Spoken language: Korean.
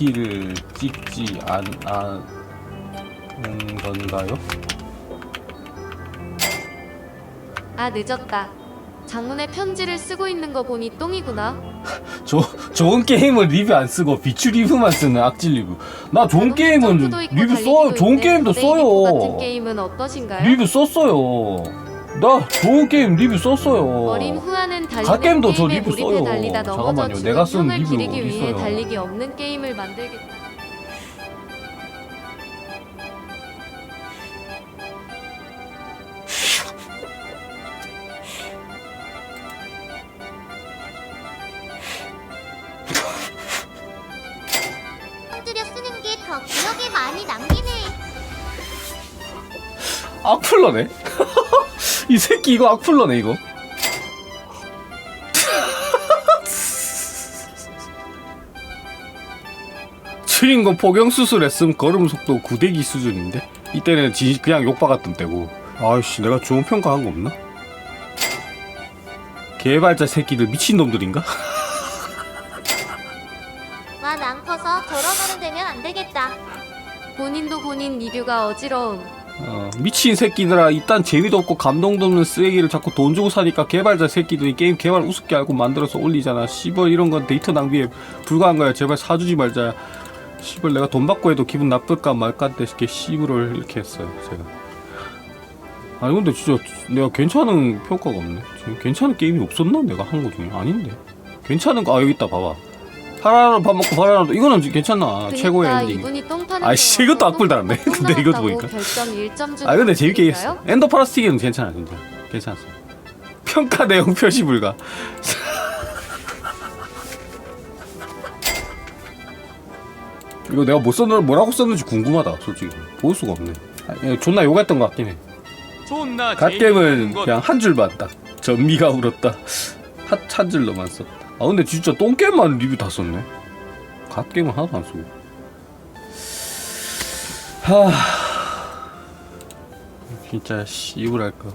키를 찍지 않, 않은 건가요? 아 늦었다. 장문의 편지를 쓰고 있는 거 보니 똥이구나. 저, 좋은 게임을 리뷰 안 쓰고 비추 리뷰만 쓰는 악질 리뷰. 나 좋은 게임은 점프도 있고 리뷰 달리기도 써요. 좋은 게임도 같은 써요. 게임은 어떠신가요? 리뷰 썼어요. 나 좋은 게임 리뷰 썼어요. 어린 달리는 갓게임도 저 리뷰 써요. 잠깐만요. 내가 쓴 리뷰 어디 위해 있어요? 달리기 없는 게임을 만들겠다. 들여 쓰는 게 더 기억에 많이 남기네. 악플러네? 이 새끼 이거 악플러네 이거. 주인공 포경 수술했음 걸음 속도 구대기 수준인데 이때는 진 그냥 욕박았던 때고. 아이씨 내가 좋은 평가한 거 없나? 개발자 새끼들 미친 놈들인가? 와, 난 커서 저러고는 되면 안 되겠다. 본인도 본인 리뷰가 어지러움. 어, 미친 새끼들아 이딴 재미도 없고 감동도 없는 쓰레기를 자꾸 돈 주고 사니까 개발자 새끼들이 게임 개발 우습게 알고 만들어서 올리잖아 씨발 이런 건 데이터 낭비에 불과한 거야 제발 사주지 말자 씨발 내가 돈 받고 해도 기분 나쁠까 말까인데 이렇게 씨부를 이렇게 했어요 제가. 아니 근데 진짜 내가 괜찮은 평가가 없네. 지금 괜찮은 게임이 없었나? 내가 한 거 중에? 아닌데. 괜찮은 거 아 여기 있다 봐봐. 파라로 밥 먹고 파라로 이거는 괜찮나? 그니까 최고의 엔딩. 거 이것도 똥 악플 달았네. 똥 근데 이것도 보니까. 별점 1점 주는 아 근데 재밌게? 이겼어. 엔더 파라스틱은 괜찮아 진짜. 괜찮았어. 평가 내용 표시 불가 이거 내가 뭐 썼는 뭐라고 썼는지 궁금하다 솔직히. 볼 수가 없네. 아, 예, 존나 욕했던 것 같긴 해. 존나 갓겜은 그냥 한 줄만 딱 전미가 울었다. 한, 한 줄로만 썼다. 아 근데 진짜 똥게임만 리뷰 다 썼네. 갓게임은 하나도 안 쓰고. 하. 진짜 씨부랄까